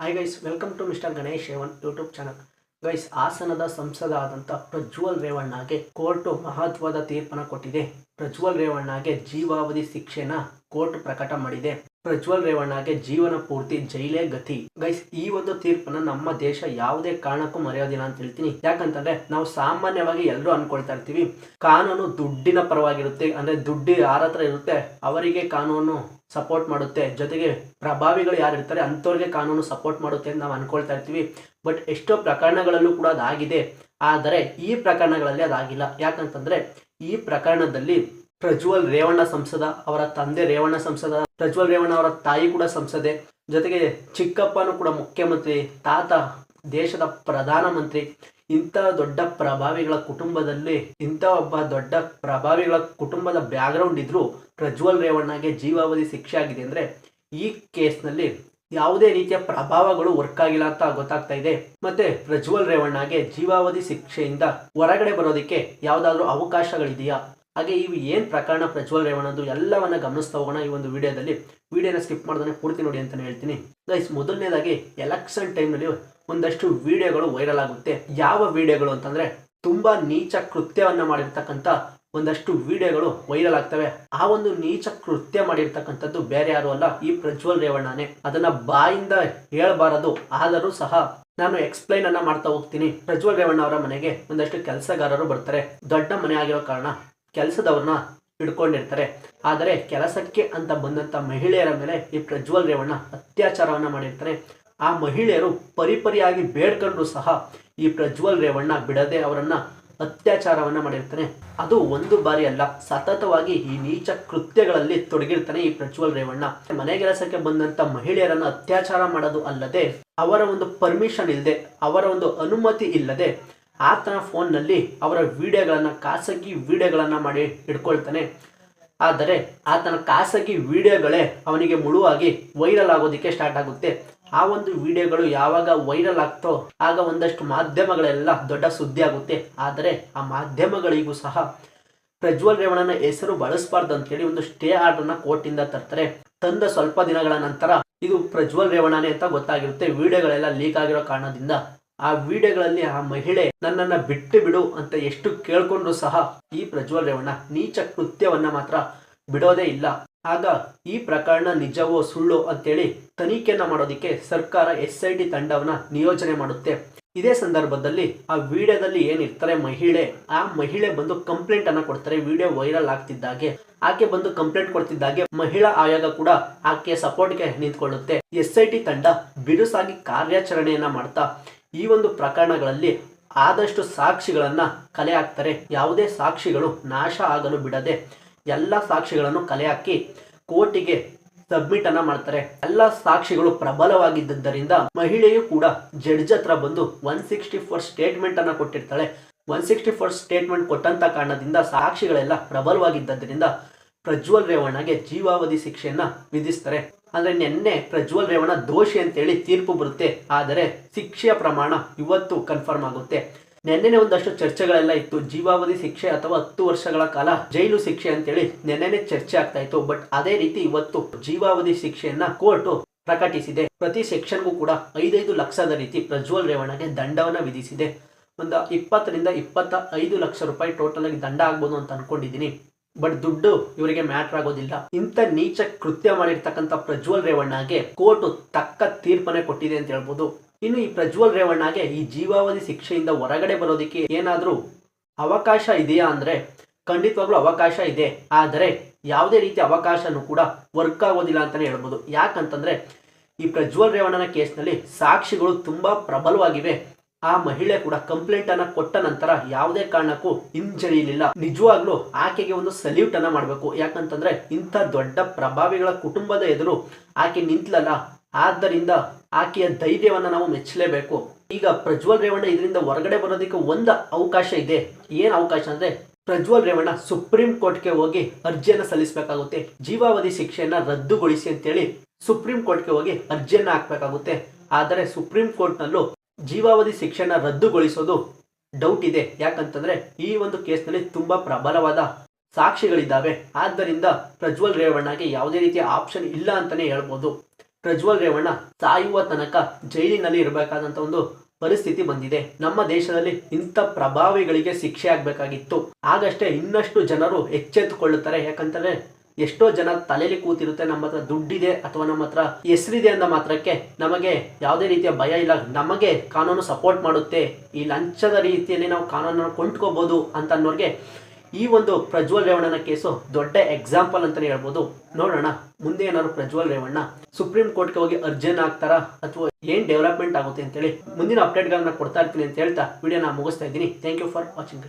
Hi guys welcome to mister Ganesh A one YouTube channel guys ಹಾಸನದ ಸಂಸದ ಆದಂಥ Prajwal ರೇವಣ್ಣಗೆ court ಮಹತ್ವದ ತೀರ್ಪನ್ನು ಕೊಟ್ಟಿದೆ. ಪ್ರಜ್ವಲ್ ರೇವಣ್ಣಗೆ ಜೀವಾವಧಿ ಶಿಕ್ಷೆನ ಕೋರ್ಟ್ ಪ್ರಕಟ ಮಾಡಿದೆ. ಪ್ರಜ್ವಲ್ ರೇವಣ್ಣಗೆ ಜೀವನ ಪೂರ್ತಿ ಜೈಲೇ ಗತಿ. ಗೈಸ್ ಈ ಒಂದು ತೀರ್ಪನ್ನ ನಮ್ಮ ದೇಶ ಯಾವುದೇ ಕಾರಣಕ್ಕೂ ಮರೆಯೋದಿಲ್ಲ ಅಂತ ಹೇಳ್ತೀನಿ. ಯಾಕಂತಂದ್ರೆ ನಾವು ಸಾಮಾನ್ಯವಾಗಿ ಎಲ್ಲರೂ ಅನ್ಕೊಳ್ತಾ ಇರ್ತೀವಿ, ಕಾನೂನು ದುಡ್ಡಿನ ಪರವಾಗಿರುತ್ತೆ, ಅಂದ್ರೆ ದುಡ್ಡು ಯಾರ ಹತ್ರ ಇರುತ್ತೆ, ಅವರಿಗೆ ಕಾನೂನು ಸಪೋರ್ಟ್ ಮಾಡುತ್ತೆ. ಜೊತೆಗೆ ಪ್ರಭಾವಿಗಳು ಯಾರು ಇರ್ತಾರೆ, ಅಂಥವ್ರಿಗೆ ಕಾನೂನು ಸಪೋರ್ಟ್ ಮಾಡುತ್ತೆ ಅಂತ ನಾವು ಅನ್ಕೊಳ್ತಾ ಇರ್ತೀವಿ. ಬಟ್ ಎಷ್ಟೋ ಪ್ರಕರಣಗಳಲ್ಲೂ ಕೂಡ ಅದಾಗಿದೆ. ಆದರೆ ಈ ಪ್ರಕರಣಗಳಲ್ಲಿ ಅದಾಗಿಲ್ಲ. ಯಾಕಂತಂದ್ರೆ ಈ ಪ್ರಕರಣದಲ್ಲಿ ಪ್ರಜ್ವಲ್ ರೇವಣ್ಣ ಸಂಸದ, ಅವರ ತಂದೆ ರೇವಣ್ಣ ಸಂಸದ, ಪ್ರಜ್ವಲ್ ರೇವಣ್ಣ ಅವರ ತಾಯಿ ಕೂಡ ಸಂಸದೆ. ಜೊತೆಗೆ ಚಿಕ್ಕಪ್ಪನೂ ಕೂಡ ಮುಖ್ಯಮಂತ್ರಿ, ತಾತ ದೇಶದ ಪ್ರಧಾನಮಂತ್ರಿ. ಇಂಥ ದೊಡ್ಡ ಪ್ರಭಾವಿಗಳ ಕುಟುಂಬದಲ್ಲಿ, ಇಂಥ ಒಬ್ಬ ದೊಡ್ಡ ಪ್ರಭಾವಿಗಳ ಕುಟುಂಬದ ಬ್ಯಾಕ್ಗ್ರೌಂಡ್ ಇದ್ರೂ ಪ್ರಜ್ವಲ್ ರೇವಣ್ಣಗೆ ಜೀವಾವಧಿ ಶಿಕ್ಷೆ ಆಗಿದೆ ಅಂದ್ರೆ ಈ ಕೇಸ್ನಲ್ಲಿ ಯಾವುದೇ ರೀತಿಯ ಪ್ರಭಾವಗಳು ವರ್ಕ್ ಆಗಿಲ್ಲ ಅಂತ ಗೊತ್ತಾಗ್ತಾ ಇದೆ. ಮತ್ತೆ ಪ್ರಜ್ವಲ್ ರೇವಣ್ಣಗೆ ಜೀವಾವಧಿ ಶಿಕ್ಷೆಯಿಂದ ಹೊರಗಡೆ ಬರೋದಕ್ಕೆ ಯಾವುದಾದ್ರೂ ಅವಕಾಶಗಳಿದೆಯಾ? ಹಾಗೆ ಇವು ಏನು ಪ್ರಕರಣ ಪ್ರಜ್ವಲ್ ರೇವಣ್ಣದು ಎಲ್ಲವನ್ನ ಗಮನಿಸ್ತಾ ಹೋಗೋಣ ಈ ಒಂದು ವಿಡಿಯೋದಲ್ಲಿ. ವಿಡಿಯೋನ ಸ್ಕಿಪ್ ಮಾಡ್ದಾನೆ ಪೂರ್ತಿ ನೋಡಿ ಅಂತಾನೆ ಹೇಳ್ತೀನಿ. ಗೈಸ್ ಮೊದಲನೇದಾಗಿ ಎಲೆಕ್ಷನ್ ಟೈಮ್ನಲ್ಲಿ ಒಂದಷ್ಟು ವಿಡಿಯೋಗಳು ವೈರಲ್ ಆಗುತ್ತೆ. ಯಾವ ವಿಡಿಯೋಗಳು ಅಂತಂದ್ರೆ ತುಂಬಾ ನೀಚ ಕೃತ್ಯವನ್ನ ಮಾಡಿರ್ತಕ್ಕಂಥ ಒಂದಷ್ಟು ವಿಡಿಯೋಗಳು ವೈರಲ್ ಆಗ್ತವೆ. ಆ ಒಂದು ನೀಚ ಕೃತ್ಯ ಮಾಡಿರ್ತಕ್ಕಂಥದ್ದು ಬೇರೆ ಯಾರು ಅಲ್ಲ, ಈ ಪ್ರಜ್ವಲ್ ರೇವಣ್ಣನೇ. ಅದನ್ನ ಬಾಯಿಂದ ಹೇಳಬಾರದು, ಆದರೂ ಸಹ ನಾನು ಎಕ್ಸ್ಪ್ಲೈನ್ ಅನ್ನ ಮಾಡ್ತಾ ಹೋಗ್ತೀನಿ. ಪ್ರಜ್ವಲ್ ರೇವಣ್ಣ ಅವರ ಮನೆಗೆ ಒಂದಷ್ಟು ಕೆಲಸಗಾರರು ಬರ್ತಾರೆ. ದೊಡ್ಡ ಮನೆ ಆಗಿರೋ ಕಾರಣ ಕೆಲಸದವ್ರನ್ನ ಹಿಡ್ಕೊಂಡಿರ್ತಾರೆ. ಆದರೆ ಕೆಲಸಕ್ಕೆ ಅಂತ ಬಂದಂತ ಮಹಿಳೆಯರ ಮೇಲೆ ಈ ಪ್ರಜ್ವಲ್ ರೇವಣ್ಣ ಅತ್ಯಾಚಾರವನ್ನ ಮಾಡಿರ್ತಾರೆ. ಆ ಮಹಿಳೆಯರು ಪರಿಪರಿಯಾಗಿ ಬೇಡ್ಕೊಂಡ್ರು ಸಹ ಈ ಪ್ರಜ್ವಲ್ ರೇವಣ್ಣ ಬಿಡದೆ ಅವರನ್ನ ಅತ್ಯಾಚಾರವನ್ನ ಮಾಡಿರ್ತಾನೆ. ಅದು ಒಂದು ಬಾರಿ ಅಲ್ಲ, ಸತತವಾಗಿ ಈ ನೀಚ ಕೃತ್ಯಗಳಲ್ಲಿ ತೊಡಗಿರ್ತಾನೆ ಈ ಪ್ರಜ್ವಲ್ ರೇವಣ್ಣ. ಮನೆ ಕೆಲಸಕ್ಕೆ ಬಂದಂತ ಮಹಿಳೆಯರನ್ನ ಅತ್ಯಾಚಾರ ಮಾಡೋದು ಅಲ್ಲದೆ ಅವರ ಒಂದು ಪರ್ಮಿಷನ್ ಇಲ್ಲದೆ ಅವರ ಒಂದು ಅನುಮತಿ ಇಲ್ಲದೆ ಆತನ ಫೋನ್ನಲ್ಲಿ ಅವರ ವಿಡಿಯೋಗಳನ್ನು, ಖಾಸಗಿ ವಿಡಿಯೋಗಳನ್ನು ಮಾಡಿ ಇಟ್ಕೊಳ್ತಾನೆ. ಆದರೆ ಆತನ ಖಾಸಗಿ ವಿಡಿಯೋಗಳೇ ಅವನಿಗೆ ಮುಳುವಾಗಿ ವೈರಲ್ ಆಗೋದಕ್ಕೆ ಸ್ಟಾರ್ಟ್ ಆಗುತ್ತೆ. ಆ ಒಂದು ವಿಡಿಯೋಗಳು ಯಾವಾಗ ವೈರಲ್ ಆಗ್ತೋ ಆಗ ಒಂದಷ್ಟು ಮಾಧ್ಯಮಗಳೆಲ್ಲ ದೊಡ್ಡ ಸುದ್ದಿ ಆಗುತ್ತೆ. ಆದರೆ ಆ ಮಾಧ್ಯಮಗಳಿಗೂ ಸಹ ಪ್ರಜ್ವಲ್ ರೇವಣ್ಣನ ಹೆಸರು ಬಳಸಬಾರ್ದು ಅಂತೇಳಿ ಒಂದು ಸ್ಟೇ ಆರ್ಡರ್ನ ಕೋರ್ಟಿಂದ ತರ್ತಾರೆ. ತಂದ ಸ್ವಲ್ಪ ದಿನಗಳ ನಂತರ ಇದು ಪ್ರಜ್ವಲ್ ರೇವಣ್ಣನೇ ಅಂತ ಗೊತ್ತಾಗಿರುತ್ತೆ. ವಿಡಿಯೋಗಳೆಲ್ಲ ಲೀಕ್ ಆಗಿರೋ ಕಾರಣದಿಂದ ಆ ವಿಡಿಯೋಗಳಲ್ಲಿ ಆ ಮಹಿಳೆ ನನ್ನನ್ನ ಬಿಟ್ಟು ಬಿಡು ಅಂತ ಎಷ್ಟು ಕೇಳ್ಕೊಂಡ್ರು ಸಹ ಈ ಪ್ರಜ್ವಲ್ ರೇವಣ್ಣ ನೀಚ ಕೃತ್ಯವನ್ನ ಮಾತ್ರ ಬಿಡೋದೇ ಇಲ್ಲ. ಆಗ ಈ ಪ್ರಕರಣ ನಿಜವೋ ಸುಳ್ಳು ಅಂತೇಳಿ ತನಿಖೆಯನ್ನ ಮಾಡೋದಿಕ್ಕೆ ಸರ್ಕಾರ ಎಸ್ ಐ ಟಿ ತಂಡವನ್ನ ನಿಯೋಜನೆ ಮಾಡುತ್ತೆ. ಇದೇ ಸಂದರ್ಭದಲ್ಲಿ ಆ ವಿಡಿಯೋದಲ್ಲಿ ಏನಿರ್ತಾರೆ ಮಹಿಳೆ, ಆ ಮಹಿಳೆ ಬಂದು ಕಂಪ್ಲೇಂಟ್ ಅನ್ನ ಕೊಡ್ತಾರೆ, ವಿಡಿಯೋ ವೈರಲ್ ಆಗ್ತಿದ್ದಾಗೆ. ಆಕೆ ಬಂದು ಕಂಪ್ಲೇಂಟ್ ಕೊಡ್ತಿದ್ದಾಗೆ, ಮಹಿಳಾ ಆಯೋಗ ಕೂಡ ಆಕೆಯ ಸಪೋರ್ಟ್ಗೆ ನಿಂತ್ಕೊಳ್ಳುತ್ತೆ. ಎಸ್ ಐ ಟಿ ತಂಡ ಬಿರುಸಾಗಿ ಕಾರ್ಯಾಚರಣೆಯನ್ನ ಮಾಡ್ತಾ ಈ ಒಂದು ಪ್ರಕರಣಗಳಲ್ಲಿ ಆದಷ್ಟು ಸಾಕ್ಷಿಗಳನ್ನ ಕಲೆ ಹಾಕ್ತಾರೆ. ಯಾವುದೇ ಸಾಕ್ಷಿಗಳು ನಾಶ ಆಗಲು ಬಿಡದೆ ಎಲ್ಲ ಸಾಕ್ಷಿಗಳನ್ನು ಕಲೆ ಹಾಕಿ ಕೋರ್ಟಿಗೆ ಸಬ್ಮಿಟ್ ಅನ್ನ ಮಾಡ್ತಾರೆ. ಎಲ್ಲ ಸಾಕ್ಷಿಗಳು ಪ್ರಬಲವಾಗಿದ್ದರಿಂದ ಮಹಿಳೆಯು ಕೂಡ ಜಡ್ಜ್ ಹತ್ರ ಬಂದು ಒನ್ ಸಿಕ್ಸ್ಟಿ ಫೋರ್ ಸ್ಟೇಟ್ಮೆಂಟ್ ಅನ್ನ ಕೊಟ್ಟಿರ್ತಾಳೆ. ಒನ್ ಸಿಕ್ಸ್ಟಿ ಫೋರ್ ಸ್ಟೇಟ್ಮೆಂಟ್ ಕೊಟ್ಟಂತ ಕಾರಣದಿಂದ ಸಾಕ್ಷಿಗಳೆಲ್ಲ ಪ್ರಬಲವಾಗಿದ್ದರಿಂದ ಪ್ರಜ್ವಲ್ ರೇವಣ್ಣಗೆ ಜೀವಾವಧಿ ಶಿಕ್ಷೆಯನ್ನ ವಿಧಿಸ್ತಾರೆ. ಅಂದ್ರೆ ನಿನ್ನೆ ಪ್ರಜ್ವಲ್ ರೇವಣ ದೋಷಿ ಅಂತೇಳಿ ತೀರ್ಪು ಬರುತ್ತೆ. ಆದರೆ ಶಿಕ್ಷೆಯ ಪ್ರಮಾಣ ಇವತ್ತು ಕನ್ಫರ್ಮ್ ಆಗುತ್ತೆ. ನೆನ್ನೆನೆ ಒಂದಷ್ಟು ಚರ್ಚೆಗಳೆಲ್ಲ ಇತ್ತು. ಜೀವಾವಧಿ ಶಿಕ್ಷೆ ಅಥವಾ ಹತ್ತು ವರ್ಷಗಳ ಕಾಲ ಜೈಲು ಶಿಕ್ಷೆ ಅಂತೇಳಿ ನೆನ್ನೆನೆ ಚರ್ಚೆ ಆಗ್ತಾ ಇತ್ತು. ಬಟ್ ಅದೇ ರೀತಿ ಇವತ್ತು ಜೀವಾವಧಿ ಶಿಕ್ಷೆಯನ್ನ ಕೋರ್ಟ್ ಪ್ರಕಟಿಸಿದೆ. ಪ್ರತಿ ಸೆಕ್ಷನ್ಗೂ ಕೂಡ ಐದೈದು ಲಕ್ಷದ ರೀತಿ ಪ್ರಜ್ವಲ್ ರೇವಣಗೆ ದಂಡವನ್ನ ವಿಧಿಸಿದೆ. ಒಂದು ಇಪ್ಪತ್ತರಿಂದ ಇಪ್ಪತ್ತ ಐದು ಲಕ್ಷ ರೂಪಾಯಿ ಟೋಟಲ್ ಆಗಿ ದಂಡ ಆಗ್ಬೋದು ಅಂತ ಅನ್ಕೊಂಡಿದ್ದೀನಿ. ಬಟ್ ದುಡ್ಡು ಇವರಿಗೆ ಮ್ಯಾಟರ್ ಆಗೋದಿಲ್ಲ. ಇಂಥ ನೀಚ ಕೃತ್ಯ ಮಾಡಿರ್ತಕ್ಕಂಥ ಪ್ರಜ್ವಲ್ ರೇವಣ್ಣಗೆ ಕೋರ್ಟ್ ತಕ್ಕ ತೀರ್ಪನೆ ಕೊಟ್ಟಿದೆ ಅಂತ ಹೇಳ್ಬೋದು. ಇನ್ನು ಈ ಪ್ರಜ್ವಲ್ ರೇವಣ್ಣಗೆ ಈ ಜೀವಾವಧಿ ಶಿಕ್ಷೆಯಿಂದ ಹೊರಗಡೆ ಬರೋದಕ್ಕೆ ಏನಾದರೂ ಅವಕಾಶ ಇದೆಯಾ ಅಂದರೆ ಖಂಡಿತವಾಗ್ಲೂ ಅವಕಾಶ ಇದೆ. ಆದರೆ ಯಾವುದೇ ರೀತಿಯ ಅವಕಾಶನೂ ಕೂಡ ವರ್ಕ್ ಆಗೋದಿಲ್ಲ ಅಂತಲೇ ಹೇಳ್ಬೋದು. ಯಾಕಂತಂದರೆ ಈ ಪ್ರಜ್ವಲ್ ರೇವಣ್ಣನ ಕೇಸ್ನಲ್ಲಿ ಸಾಕ್ಷಿಗಳು ತುಂಬ ಪ್ರಬಲವಾಗಿವೆ. ಆ ಮಹಿಳೆ ಕೂಡ ಕಂಪ್ಲೇಂಟ್ ಅನ್ನ ಕೊಟ್ಟ ನಂತರ ಯಾವುದೇ ಕಾರಣಕ್ಕೂ ಹಿಂಜರಿಯಲಿಲ್ಲ. ನಿಜವಾಗ್ಲೂ ಆಕೆಗೆ ಒಂದು ಸಲ್ಯೂಟ್ ಅನ್ನ ಮಾಡಬೇಕು. ಯಾಕಂತಂದ್ರೆ ಇಂಥ ದೊಡ್ಡ ಪ್ರಭಾವಿಗಳ ಕುಟುಂಬದ ಎದುರು ಆಕೆ ನಿಂತ್ಲಲ್ಲ, ಆದ್ದರಿಂದ ಆಕೆಯ ಧೈರ್ಯವನ್ನ ನಾವು ಮೆಚ್ಚಲೇಬೇಕು. ಈಗ ಪ್ರಜ್ವಲ್ ರೇವಣ್ಣ ಇದರಿಂದ ಹೊರಗಡೆ ಬರೋದಕ್ಕೆ ಒಂದು ಅವಕಾಶ ಇದೆ. ಏನ್ ಅವಕಾಶ ಅಂದ್ರೆ ಪ್ರಜ್ವಲ್ ರೇವಣ್ಣ ಸುಪ್ರೀಂ ಕೋರ್ಟ್ಗೆ ಹೋಗಿ ಅರ್ಜಿಯನ್ನ ಸಲ್ಲಿಸಬೇಕಾಗುತ್ತೆ. ಜೀವಾವಧಿ ಶಿಕ್ಷೆಯನ್ನ ರದ್ದುಗೊಳಿಸಿ ಅಂತೇಳಿ ಸುಪ್ರೀಂ ಕೋರ್ಟ್ಗೆ ಹೋಗಿ ಅರ್ಜಿಯನ್ನ ಹಾಕಬೇಕಾಗುತ್ತೆ. ಆದರೆ ಸುಪ್ರೀಂ ಕೋರ್ಟ್ನಲ್ಲೂ ಜೀವಾವಧಿ ಶಿಕ್ಷಣ ರದ್ದುಗೊಳಿಸೋದು ಡೌಟ್ ಇದೆ. ಯಾಕಂತಂದ್ರೆ ಈ ಒಂದು ಕೇಸ್ನಲ್ಲಿ ತುಂಬಾ ಪ್ರಬಲವಾದ ಸಾಕ್ಷಿಗಳಿದ್ದಾವೆ. ಆದ್ದರಿಂದ ಪ್ರಜ್ವಲ್ ರೇವಣ್ಣಗೆ ಯಾವುದೇ ರೀತಿಯ ಆಪ್ಷನ್ ಇಲ್ಲ ಅಂತಾನೆ ಹೇಳ್ಬೋದು. ಪ್ರಜ್ವಲ್ ರೇವಣ್ಣ ಸಾಯುವ ತನಕ ಜೈಲಿನಲ್ಲಿ ಇರಬೇಕಾದಂತ ಒಂದು ಪರಿಸ್ಥಿತಿ ಬಂದಿದೆ. ನಮ್ಮ ದೇಶದಲ್ಲಿ ಇಂಥ ಪ್ರಭಾವಿಗಳಿಗೆ ಶಿಕ್ಷೆ ಆಗಬೇಕಾಗಿತ್ತು. ಆಗಷ್ಟೇ ಇನ್ನಷ್ಟು ಜನರು ಎಚ್ಚೆತ್ತುಕೊಳ್ಳುತ್ತಾರೆ. ಯಾಕಂತಂದ್ರೆ ಎಷ್ಟೋ ಜನ ತಲೆಯಲ್ಲಿ ಕೂತಿರುತ್ತೆ, ನಮ್ಮ ಹತ್ರ ದುಡ್ಡಿದೆ ಅಥವಾ ನಮ್ಮ ಹತ್ರ ಹೆಸರಿದೆ ಅಂದ ಮಾತ್ರಕ್ಕೆ ನಮಗೆ ಯಾವುದೇ ರೀತಿಯ ಭಯ ಇಲ್ಲ. ನಮಗೆ ಕಾನೂನು ಸಪೋರ್ಟ್ ಮಾಡುತ್ತೆ. ಈ ಲಂಚದ ರೀತಿಯಲ್ಲಿ ನಾವು ಕಾನೂನನ್ನು ಕೊಂಡ್ಕೋಬಹುದು ಅಂತ ಅನ್ನೋರಿಗೆ ಈ ಒಂದು ಪ್ರಜ್ವಲ್ ರೇವಣ್ಣನ ಕೇಸು ದೊಡ್ಡ ಎಕ್ಸಾಂಪಲ್ ಅಂತಾನೆ ಹೇಳ್ಬೋದು. ನೋಡೋಣ, ಮುಂದೆ ಏನಾದ್ರು ಪ್ರಜ್ವಲ್ ರೇವಣ್ಣ ಸುಪ್ರೀಂ ಕೋರ್ಟ್ಗೆ ಹೋಗಿ ಅರ್ಜಿನ ಹಾಕ್ತಾರ ಅಥವಾ ಏನ್ ಡೆವಲಪ್ಮೆಂಟ್ ಆಗುತ್ತೆ ಅಂತೇಳಿ ಮುಂದಿನ ಅಪ್ಡೇಟ್ಗಳನ್ನ ಕೊಡ್ತಾ ಇರ್ತೀನಿ ಅಂತ ಹೇಳ್ತಾ ವಿಡಿಯೋನ ಮುಗಿಸ್ತಾ ಇದ್ದೀನಿ. Thank you for watching